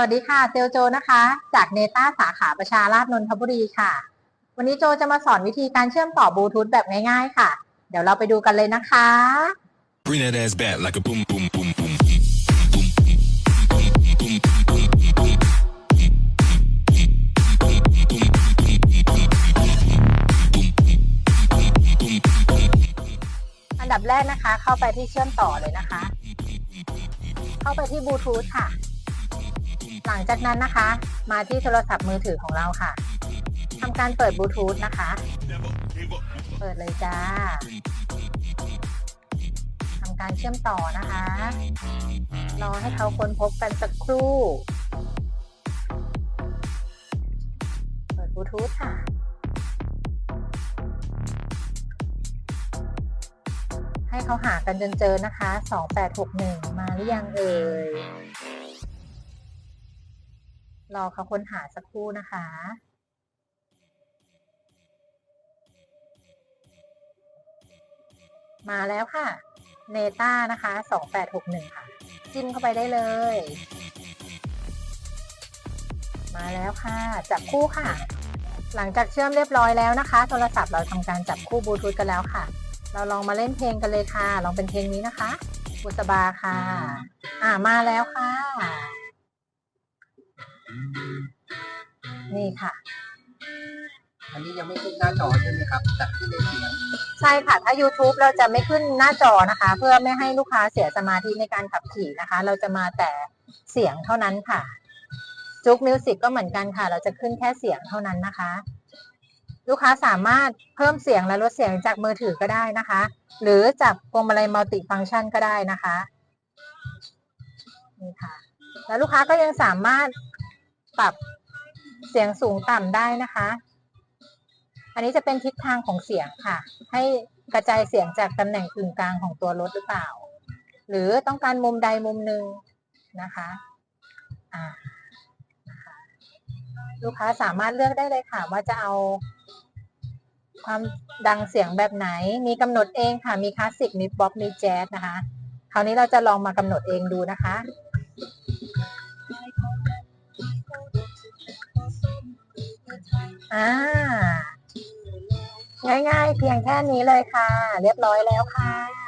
วัสดีค่ะ เซลโจนะคะ จากเนต้าสาขาประชาราษนนทบุรีค่ะ วันนี้โจจะมาสอนวิธีการเชื่อมต่อบลูทูธแบบง่ายๆค่ะ เดี๋ยวเราไปดูกันเลยนะคะ Bring that ass back like a boom, boom, boom, boom. อันดับแรกนะคะ เข้าไปที่เชื่อมต่อเลยนะคะ เข้าไปที่บลูทูธค่ะ หลังจากนั้นนะคะ มาที่โทรศัพท์มือถือของเราค่ะทำการเปิดบลูทูธนะคะ เปิดเลยจ้าทำการเชื่อมต่อนะคะ รอให้เขาค้นพบกันสักครู่ เปิดบลูทูธค่ะให้เขาหากันจนเจอนะคะ 2861 มาหรือยังเอ่ย รอเขาค้นหาสักครู่นะคะ มาแล้วค่ะเนต้านะคะ2861 ค่ะ จิ้มเข้าไปได้เลย มาแล้วค่ะ จับคู่ค่ะ หลังจากเชื่อมเรียบร้อยแล้วนะคะ โทรศัพท์เราทำการจับคู่บลูทูธกันแล้วค่ะ เราลองมาเล่นเพลงกันเลยค่ะ ลองเป็นเพลงนี้นะคะบุษบาค่ะ อ่ามาแล้วค่ะ นี่ค่ะ อันนี้ยังไม่ขึ้นหน้าจอใช่ไหมครับจากที่เล่นเสียงใช่ค่ะ ถ้า YouTube เราจะไม่ขึ้นหน้าจอนะคะ เพื่อไม่ให้ลูกค้าเสียสมาธิในการขับขี่นะคะ เราจะมาแต่เสียงเท่านั้นค่ะจุกมิวสิกก็เหมือนกันค่ะ เราจะขึ้นแค่เสียงเท่านั้นนะคะ ลูกค้าสามารถเพิ่มเสียงและลดเสียงจากมือถือก็ได้นะคะ หรือจากพวงมาลัยมัลติฟังก์ชันก็ได้นะคะนี่ค่ะ แล้วลูกค้าก็ยังสามารถปรับ เสียงสูงต่ำได้นะคะ อันนี้จะเป็นทิศทางของเสียงค่ะ ให้กระจายเสียงจากตำแหน่งกึ่งกลางของตัวรถหรือเปล่า หรือต้องการมุมใดมุมหนึ่งนะคะอ่านะคะลูกค้าสามารถเลือกได้เลยค่ะว่าจะเอาความดังเสียงแบบไหน มีกำหนดเองค่ะ มีคลาสสิก มีป๊อป มีแจ๊สนะคะ คราวนี้เราจะลองมากำหนดเองดูนะคะ อ่า ง่ายๆ เพียงแค่นี้เลยค่ะ เรียบร้อยแล้วค่ะ